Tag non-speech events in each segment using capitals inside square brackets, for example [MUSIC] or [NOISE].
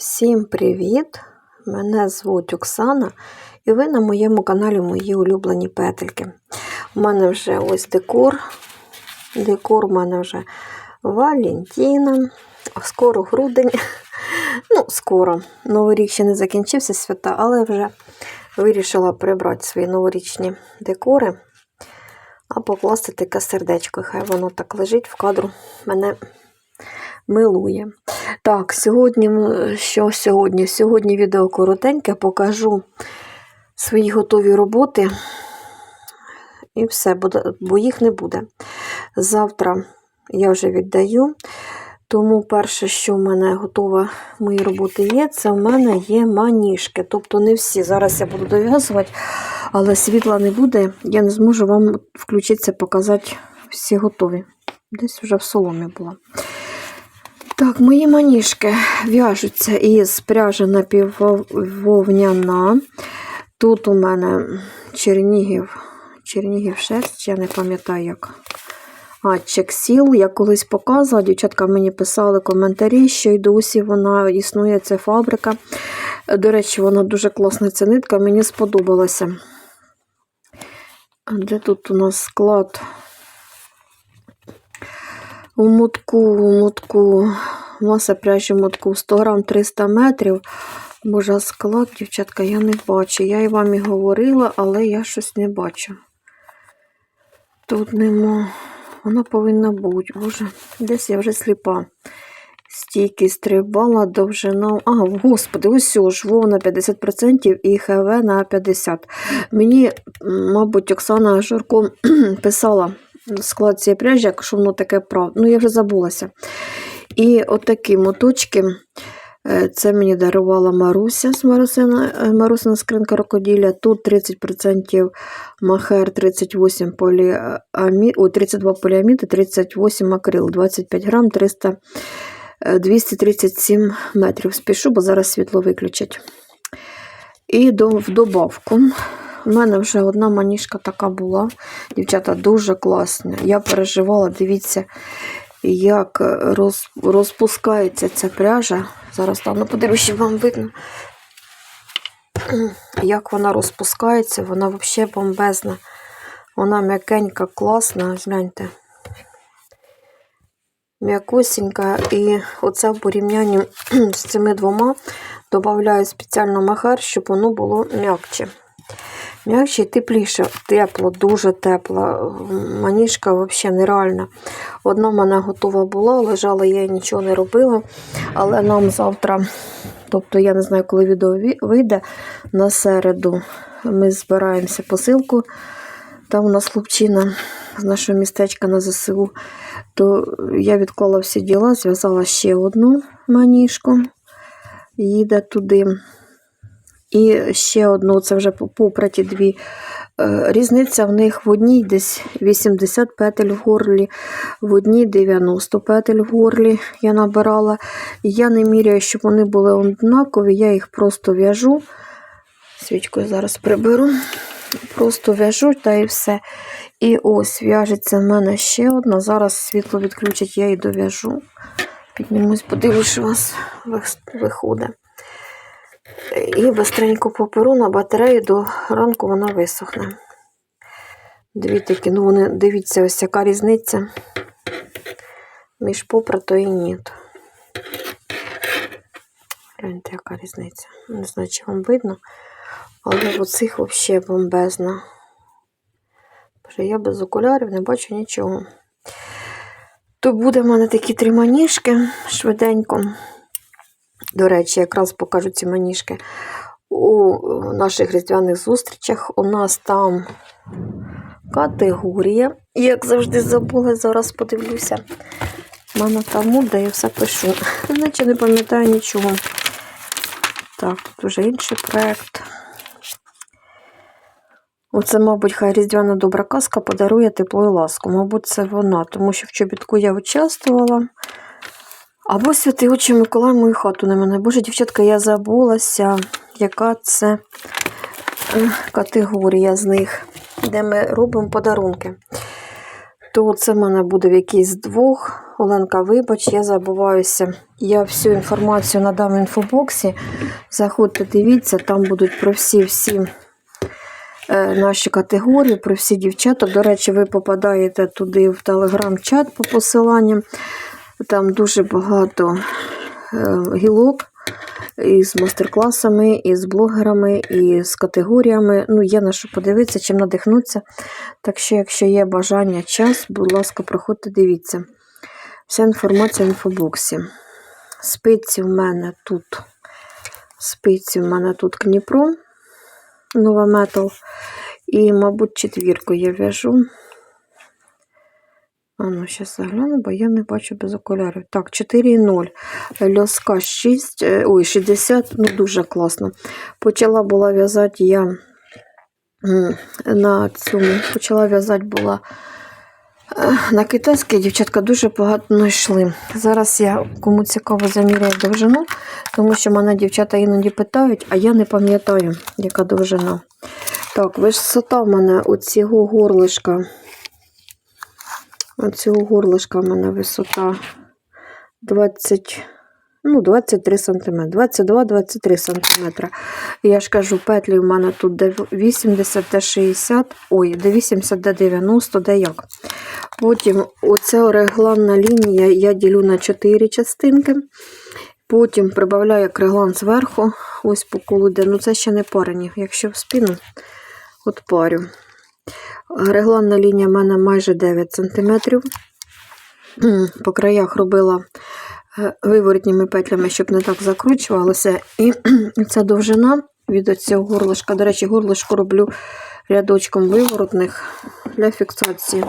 Всім привіт! Мене звуть Оксана, і ви на моєму каналі Мої улюблені петельки. У мене вже ось декор. Декор у мене вже Валентіна. Скоро грудень. [LAUGHS] Ну, скоро. Новий рік ще не закінчився свята, але вже вирішила прибрати свої новорічні декори, а покласти таке сердечко. Хай воно так лежить в кадру. Мене милує. Так, сьогодні, що сьогодні? Сьогодні відео коротеньке, покажу свої готові роботи. І все, бо їх не буде. Завтра я вже віддаю. Тому перше, що в мене готова мої роботи є, це в мене є маніжки. Тобто не всі. Зараз я буду дов'язувати, але світла не буде. Я не зможу вам включитися, показати всі готові. Десь вже в соломі була. Так, мої маніжки в'яжуться із пряжі напіввовняна. Тут у мене Чернігів, Чернігів шерсть, я не пам'ятаю як. А, Чексіл, я колись показувала, дівчатка мені писали коментарі, що й досі вона існує, ця фабрика. До речі, вона дуже класна ця нитка, мені сподобалася. Де тут у нас склад? У мотку, у мотку, маса пряжі мотку 100 грам 300 метрів. Боже, склад, дівчатка, я не бачу. Я і вам і говорила, але я щось не бачу. Тут нема. Вона повинна бути. Боже, десь я вже сліпа. Стійки стрибала, довжина. А, господи, ось ж вов на 50% і ХВ на 50%. Мені, мабуть, Оксана Журко [CLEARS THROAT] писала склад цієї пряжі, якщо воно таке прав. Ну, я вже забулася. І отакі моточки. е, Це мені дарувала Маруся з Марусина, е, Марусина скринка рукоділля. Тут 30% махер, 38 поліамід, о, 32 поліамід і 38 акрил, 25 грам, 300, е, 237 метрів. Спішу, бо зараз світло виключать. І до, в добавку. У мене вже одна маніжка така була. Дівчата дуже класна. Я переживала, дивіться, як роз, розпускається ця пряжа. Зараз там, ну подивлюсь, щоб вам видно. Як вона розпускається, вона взагалі бомбезна. Вона м'якенька, класна, гляньте. М'якусенька. І оце в порівнянні [CLEARS THROAT] з цими двома додаю спеціально махер, щоб воно було м'якче. М'якше і тепліше, тепло, дуже тепло. Маніжка взагалі нереальна. Одна в мене готова була, лежала, я нічого не робила. Але нам завтра, тобто я не знаю, коли відео вийде, на середу ми збираємося посилку. Там у нас хлопчина з нашого містечка на ЗСУ. То я відклала всі діла, зв'язала ще одну маніжку. Їде туди. І ще одну, це вже попраті дві. Е, Різниця в них в одній десь 80 петель в горлі, в одній 90 петель в горлі я набирала. Я не міряю, щоб вони були однакові, я їх просто в'яжу. Свічкою зараз приберу. Просто в'яжу та і все. І ось в'яжеться в мене ще одна. Зараз світло відключать, я її дов'яжу. Піднімусь, подивлюсь, що у вас виходить. І бистренько поперу на батарею до ранку вона висохне. Дві такі, ну вони, дивіться, ось яка різниця між попрато і ні. Гляньте, яка різниця. Не знаю, чи вам видно, але оцих взагалі бомбезна. Я без окулярів не бачу нічого. То буде в мене такі три маніжки швиденько. До речі, якраз покажу ці маніжки у наших різдвяних зустрічах. У нас там категорія. Як завжди забула, зараз подивлюся. У мене там де я все пишу. [LAUGHS] Наче не пам'ятаю нічого. Так, тут вже інший проєкт. Оце, мабуть, хай різдвяна добра казка подарує тепло і ласку. Мабуть, це вона, тому що в чобітку я участвувала. Або святий очі Миколай мою хату на мене. Боже, дівчатка, я забулася, яка це е, категорія з них, де ми робимо подарунки. то це в мене буде в якійсь двох. Оленка, вибач, я забуваюся. Я всю інформацію надам в інфобоксі. Заходьте, дивіться, там будуть про всі-всі е, наші категорії, про всі дівчата. До речі, ви попадаєте туди в телеграм-чат по посиланням. Там дуже багато е, гілок із мастер-класами, і з блогерами, і з категоріями. Ну, є на що подивитися, чим надихнутися. Так що, якщо є бажання, час, будь ласка, проходьте, дивіться. Вся інформація в інфобоксі. Спиці в мене тут. Спиці в мене тут Кніпро, Нова Метал. І, мабуть, четвірку я в'яжу. А ну, зараз загляну, бо я не бачу без окулярів. Так, 4,0. Льоска 6, е, ой, 60, ну дуже класно. Почала була в'язати я на цьому, почала в'язати була е, на китайській, дівчатка дуже багато знайшли. Зараз я кому цікаво заміряю довжину, тому що мене дівчата іноді питають, а я не пам'ятаю, яка довжина. Так, висота в мене оцього горлишка. Оцього горлишка в мене висота 20, ну, 23 см, 22-23 см. Я ж кажу, петлі в мене тут де 80, де 60, ой, де 80, де 90, де як. Потім оця регланна лінія я ділю на 4 частинки. Потім прибавляю креглан зверху, ось по колу йде. Ну це ще не парені. Якщо в спину, от парю. Регланна лінія в мене майже 9 см. По краях робила е, виворотніми петлями, щоб не так закручувалося. І ця довжина від цього горлишка. До речі, горлишко роблю рядочком виворотних для фіксації.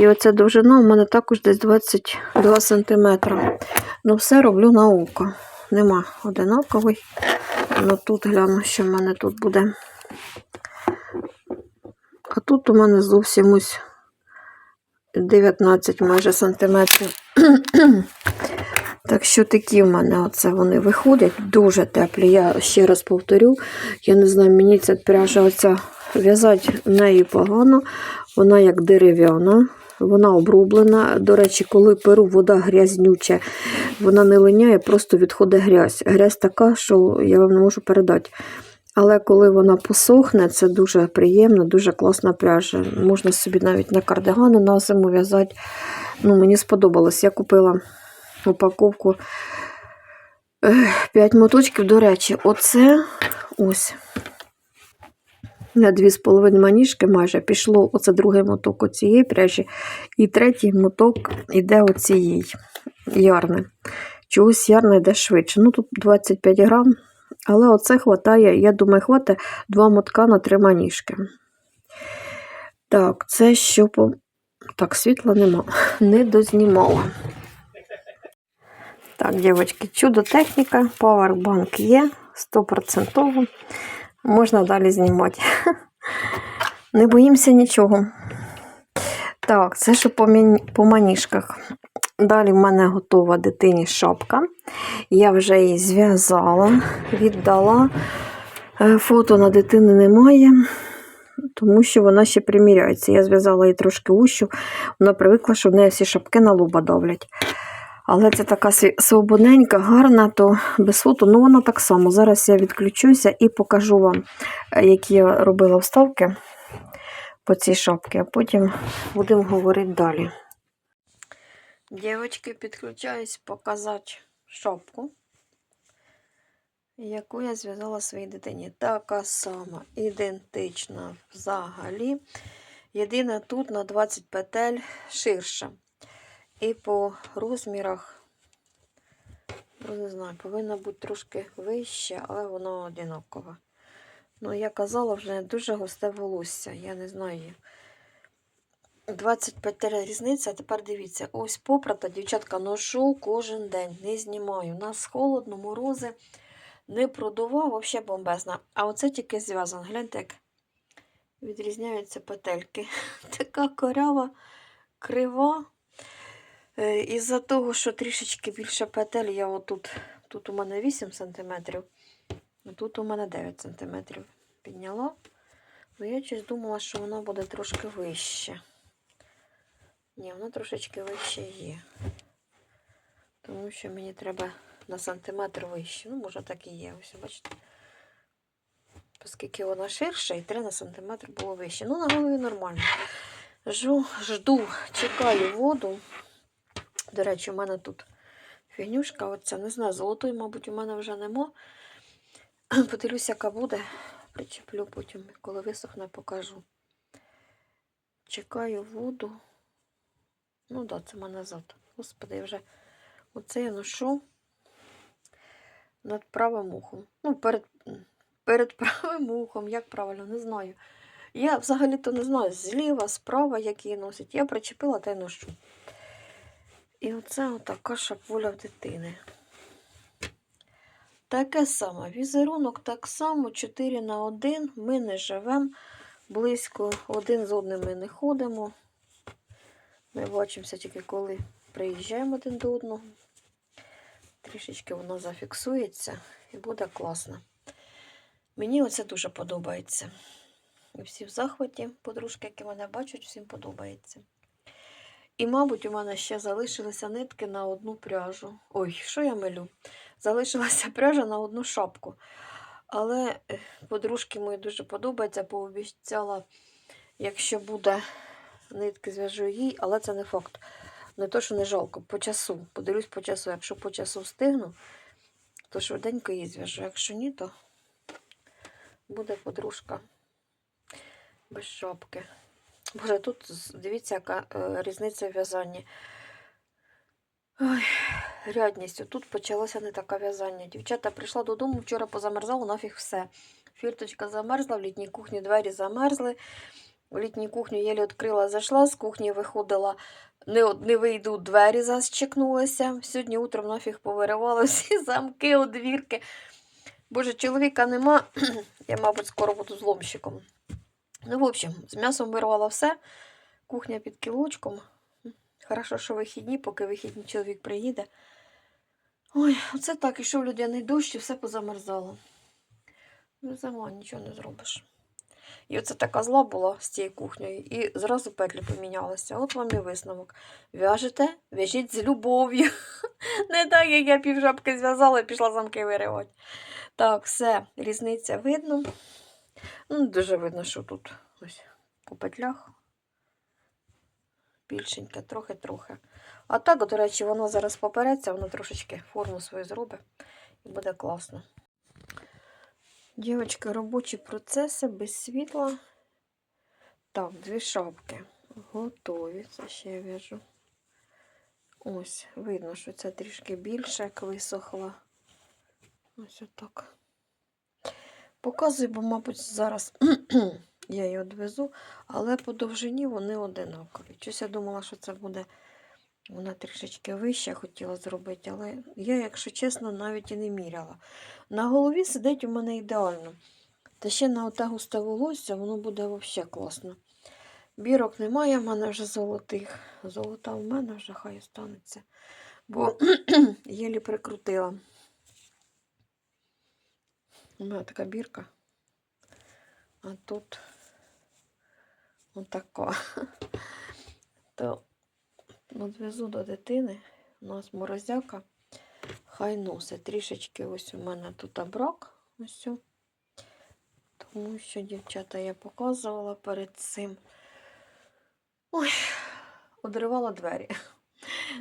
І оця довжина у мене також десь 22 см. Ну, все роблю на око. Нема одинаковий. Ну тут гляну, що в мене тут буде. А тут у мене зовсім ось 19 майже сантиметрів. [CLEARS THROAT] Так що такі в мене оце вони виходять, дуже теплі. Я ще раз повторю, я не знаю, мені ця пряжа оця в'язати неї погано, вона як дерев'яна, вона обрублена. До речі, коли перу вода грязнюча, вона не линяє, просто відходить грязь. Грязь така, що я вам не можу передати. Але коли вона посохне, це дуже приємно, дуже класна пряжа. Можна собі навіть на кардигани на зиму в'язати. Ну, мені сподобалось. Я купила упаковку 5 моточків. До речі, оце ось на 2,5 маніжки майже пішло оце другий моток оцієї пряжі, і третій моток іде оцієї ярни. Чогось ярна йде швидше. Ну, тут 25 грам. Але оце хватає, я думаю, хватить два мотка на три маніжки. Так, це що по. Так, світла нема. [LAUGHS] Не дознімала. Так, дівчатки, чудо техніка, павербанк є 100%. Можна далі знімати. [LAUGHS] Не боїмося нічого. Так, це що по, міні... по маніжках. Далі в мене готова дитині шапка. Я вже її зв'язала, віддала. Е, Фото на дитини немає, тому що вона ще приміряється. Я зв'язала її трошки ущу. Вона привикла, що в неї всі шапки на лоба давлять. Але це така свободненька, гарна, то без фото. Ну, вона так само. Зараз я відключуся і покажу вам, е, які я робила вставки по цій шапці, а потім будемо говорити далі. Дівчатки, підключаюсь показати шапку, яку я зв'язала своїй дитині. Така сама, ідентична взагалі. Єдине тут на 20 петель ширша. І по розмірах, ну не знаю, повинна бути трошки вища, але вона одинакова. Ну, я казала, вже дуже густе волосся. Я не знаю. 25 петель різниця. А тепер дивіться, ось попрата, дівчатка, ношу кожен день, не знімаю. У нас холодно, морози, не продував, взагалі бомбезна. А оце тільки зв'язано. Гляньте, як відрізняються петельки. [LAUGHS] Така корява, крива. Е, Із-за того, що трішечки більше петель, я отут, тут у мене 8 см, а тут у мене 9 см підняла. Ну, я щось думала, що вона буде трошки вище. Ні, воно трошечки вище є. Тому що мені треба на сантиметр вище. Ну, може, так і є. Ось, бачите. Оскільки вона ширша, і 3 на сантиметр було вище. Ну, на голові нормально. Жу, жду, чекаю воду. До речі, у мене тут фігнюшка, оця, не знаю, золотої, мабуть, у мене вже нема. [CLEARS THROAT] Подивлюся, яка буде. Причеплю потім, коли висохне, покажу. Чекаю воду. Ну да, це мене назад. Господи, я вже оце я ношу над правим ухом. Ну, перед, перед [LAUGHS] правим ухом, як правильно, не знаю. Я взагалі-то не знаю, зліва, справа, як її носить. Я причепила та й ношу. І оце отака шапуля в дитини. Таке саме. Візерунок так само, 4 на 1. Ми не живемо близько, один з одним ми не ходимо. Ми бачимося тільки коли приїжджаємо один до одного. Трішечки воно зафіксується і буде класно. Мені оце дуже подобається. І всі в захваті, подружки, які мене бачать, всім подобається. І, мабуть, у мене ще залишилися нитки на одну пряжу. Ой, що я милю? Залишилася [LAUGHS] пряжа на одну шапку. Але е, подружки мої дуже подобається, пообіцяла, якщо буде нитки, зв'яжу їй, але це не факт. Не то, що не жалко, по часу. Подивлюсь по часу. Якщо по часу встигну, то швиденько її зв'яжу. Якщо ні, то буде подружка без шапки. Боже, тут дивіться, яка е, різниця в в'язанні. Ой, рядністю. Тут почалося не таке в'язання. Дівчата прийшла додому, вчора позамерзало, нафіг все. Фірточка замерзла, в літній кухні двері замерзли. В літній кухню єлі відкрила, зайшла, з кухні виходила, не, не вийду, двері зачекнулися. Сьогодні утром нафіг повиривала [LAUGHS] всі замки, одвірки. Боже, чоловіка нема. [CLEARS THROAT] Я, мабуть, скоро буду зломщиком. Ну, в общем, з м'ясом вирвала все. Кухня під кілочком. Хорошо, що вихідні, поки вихідний чоловік приїде. Ой, оце так, ішов людяний дощ і все позамерзало. Ну, зима, нічого не зробиш. І оце така зла була з цією кухнею, і зразу петлі помінялися. От вам і висновок. В'яжете, в'яжіть з любов'ю. [LAUGHS] Не так, як я півжапки зв'язала і пішла замки виривати. Так, все, різниця видно. Ну, дуже видно, що тут ось по петлях. Більшеньке, трохи-трохи. А так, до речі, воно зараз попереться, воно трошечки форму свою зробить і буде класно. Дівчатки, робочі процеси без світла. Так, дві шапки. Готові. Це ще я в'яжу. Ось, видно, що це трішки більше, як висохла. Ось отак. Показую, бо, мабуть, зараз [CLEARS THROAT] я її відвезу, але по довжині вони одинакові. Щось я думала, що це буде вона трішечки вища хотіла зробити, але я, якщо чесно, навіть і не міряла. На голові сидить у мене ідеально. Та ще на оте густе волосся воно буде взагалі класно. Бірок немає, в мене вже золотих. Золота в мене вже хай останеться. Бо [CLEARS THROAT] єлі прикрутила. У мене така бірка. А тут отака. [LAUGHS] То Надвезу до дитини. У нас морозяка. Хай носить. Трішечки ось у мене тут брак. Ось. Тому що, дівчата, я показувала перед цим. Ой, одривала двері.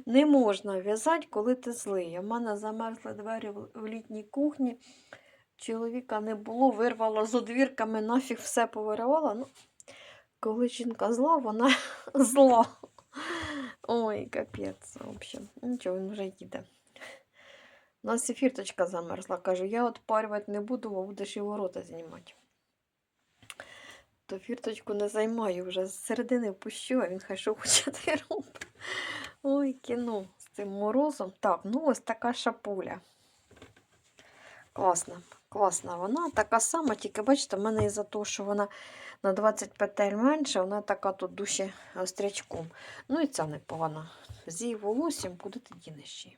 Не можна в'язати, коли ти злий. У мене замерзли двері в літній кухні. Чоловіка не було, вирвала з одвірками, нафіг все повиривала. Ну, коли жінка зла, вона [LAUGHS] зла. Ой, капець, в общем. Нічого, він вже їде. У нас і фірточка замерзла. Кажу, я отпарювати не буду, бо будеш і ворота знімати. То фірточку не займаю, вже з середини впущу, а він хай що хоче [LAUGHS] те. Ой, кіно з цим морозом. Так, ну ось така шапуля. Класна, класна вона. Така сама, тільки бачите, в мене із-за того, що вона на 20 петель менше, вона така тут душі острячком. Ну і ця непогана. З її волоссям, куди ти дінеш її?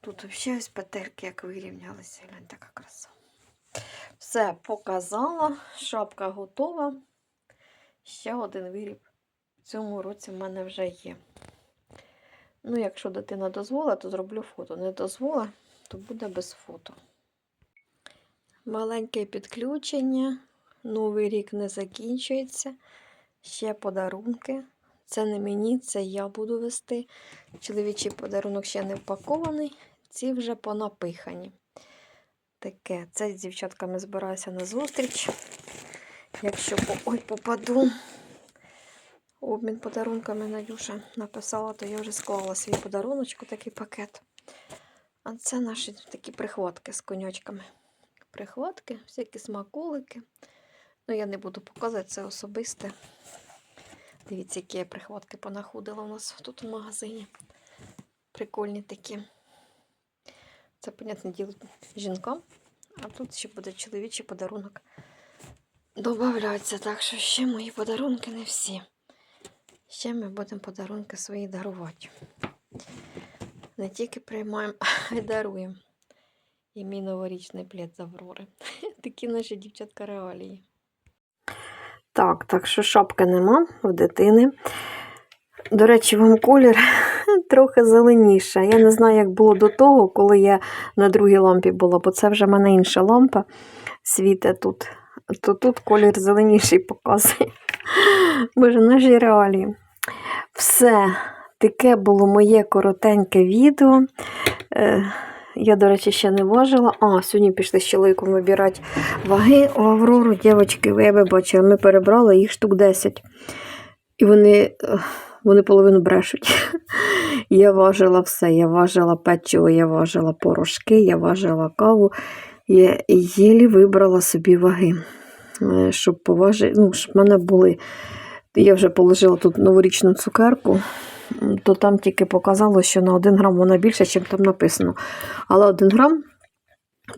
Тут взагалі ось петельки як вирівнялися. Глянь, така краса. Все, показала. Шапка готова. Ще один виріб в цьому році в мене вже є. Ну, якщо дитина дозволить, то зроблю фото. Не дозволить, то буде без фото. Маленьке підключення. Новий рік не закінчується. Ще подарунки. Це не мені, це я буду вести. Чоловічий подарунок ще не впакований, ці вже понапихані. Таке, це з дівчатками збираюся на зустріч. Якщо. Ой, попаду. Обмін подарунками Надюша написала, то я вже склала свій подаруночку, такий пакет. А це наші такі прихватки з конячками. Прихватки, всякі смаколики. Ну, я не буду показувати це особисте. Дивіться, які я прихватки понаходила у нас тут в магазині. Прикольні такі. Це, понятне діло, жінкам. А тут ще буде чоловічий подарунок. Добавляються, так що ще мої подарунки не всі. Ще ми будемо подарунки свої дарувати. Не тільки приймаємо, а й даруємо. І мій новорічний плід з Аврори. [LAUGHS] Такі наші дівчатка реалії. Так, так що шапки нема в дитини. До речі, вам колір [LAUGHS] трохи зеленіше. Я не знаю, як було до того, коли я на другій лампі була, бо це вже в мене інша лампа світить тут. То тут колір зеленіший показує. [LAUGHS] Боже, наші реалії. Все, таке було моє коротеньке відео. Я, до речі, ще не важила. А, сьогодні пішли з чоловіком вибирати ваги у Аврору. Дівчатки, ви ви бачили, ми перебрали їх штук 10. І вони, вони половину брешуть. [LAUGHS] Я важила все. Я важила печиво, я важила порошки, я важила каву. Я єлі вибрала собі ваги, е, щоб поважити, ну, щоб в мене були. Я вже положила тут новорічну цукерку, то там тільки показало, що на 1 грам вона більше, ніж там написано. Але 1 грам,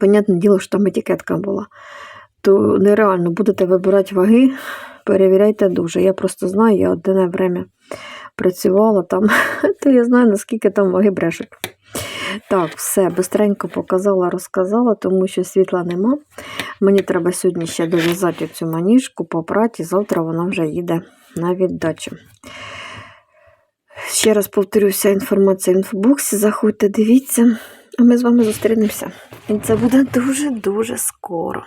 понятне діло, що там етикетка була. То нереально будете вибирати ваги, перевіряйте дуже. Я просто знаю, я одне время працювала там, [LAUGHS] то я знаю, наскільки там ваги брешуть. Так, все, бистренько показала, розказала, тому що світла нема. Мені треба сьогодні ще дов'язати цю маніжку, попрати, і завтра вона вже їде на віддачу. Ще раз повторюся, інформація в інфобоксі. Заходьте, дивіться, а ми з вами зустрінемося. І це буде дуже-дуже скоро.